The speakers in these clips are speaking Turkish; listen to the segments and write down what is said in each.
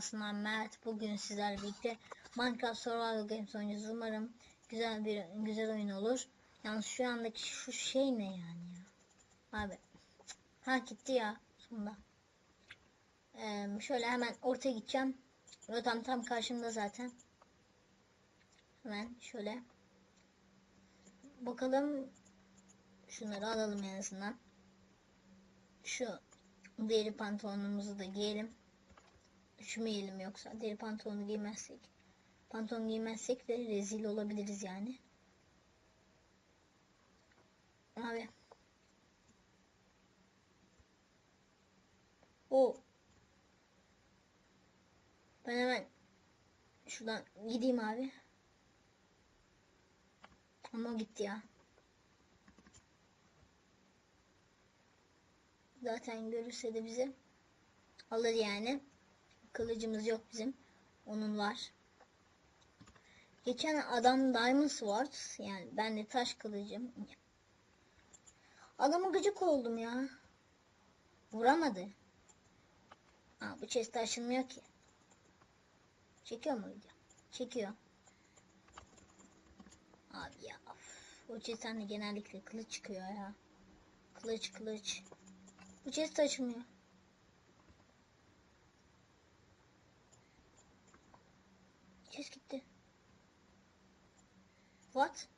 dünyasından Mert. Bugün sizlerle birlikte Minecraft Survival Games oynayacağız. Umarım güzel bir güzel oyun olur. Yalnız şu andaki şu şey ne yani ya? Abi. Ha gitti ya sonunda. Ee, şöyle hemen ortaya gideceğim. Rotam tam karşımda zaten. Hemen şöyle. Bakalım. Şunları alalım en azından. Şu deri pantolonumuzu da giyelim. Üşümeyelim yoksa. Deri pantolonu giymezsek. Pantolon giymezsek de rezil olabiliriz yani. Abi. O. Ben hemen şuradan gideyim abi. Ama gitti ya. Zaten görürse de bizi alır yani. Kılıcımız yok bizim. Onun var. Geçen adam Diamond Sword yani ben de taş kılıcım. Adama gıcık oldum ya. Vuramadı. Aa, bu chest açılmıyor ki. Çekiyor mu video? Çekiyor. Abi ya. Of. O chestten de genellikle kılıç çıkıyor ya. Kılıç kılıç. Bu chest açılmıyor. Chest gitti. What?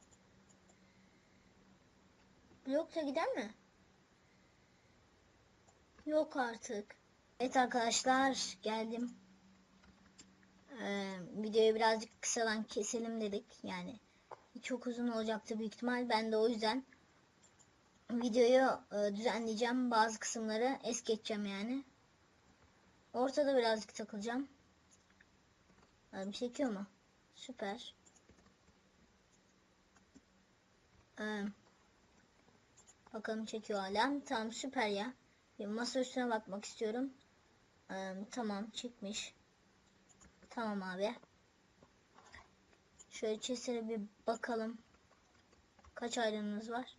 Blokta giden mi? Yok artık. Evet arkadaşlar geldim. Ee, videoyu birazcık kısadan keselim dedik. Yani çok uzun olacaktı büyük ihtimal. Ben de o yüzden videoyu e, düzenleyeceğim. Bazı kısımları es geçeceğim yani. Ortada birazcık takılacağım. Ee, çekiyor mu? Süper. Ee, bakalım çekiyor hala. Tamam süper ya. Bir masa üstüne bakmak istiyorum. Ee, tamam çıkmış. Tamam abi. Şöyle chest'e bir bakalım. Kaç ayrımımız var?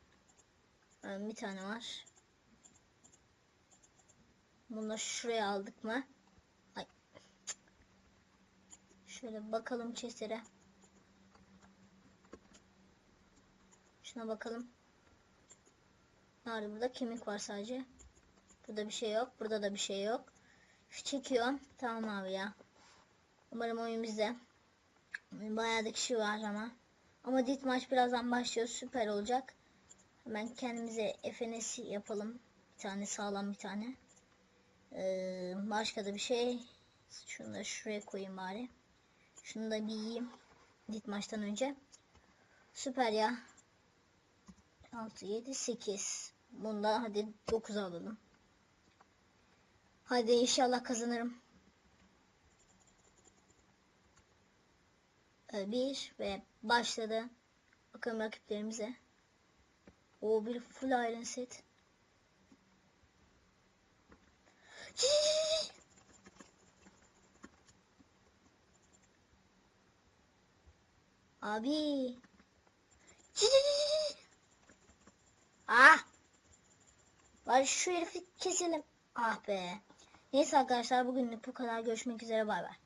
Ee, bir tane var. Bunu şuraya aldık mı? Şöyle bakalım chest'e. Şuna bakalım. Nerede burada kemik var sadece. Burada bir şey yok. Burada da bir şey yok. Şu çekiyor. Tamam abi ya. Umarım oyun bizde. Bayağı da kişi var ama. Ama dit maç birazdan başlıyor. Süper olacak. Hemen kendimize FNS yapalım. Bir tane sağlam bir tane. Ee, başka da bir şey. Şunu da şuraya koyayım bari. Şunu da bir yiyeyim. Dit maçtan önce. Süper ya. 6, 7, 8. Bunda hadi 9 alalım. Hadi inşallah kazanırım. Ee, Bir ve başladı. Bakalım rakiplerimize. O bir full iron set. Abi. Ah. Bari şu herifi keselim. Ah be. Neyse arkadaşlar bugünlük bu kadar. Görüşmek üzere bay bay.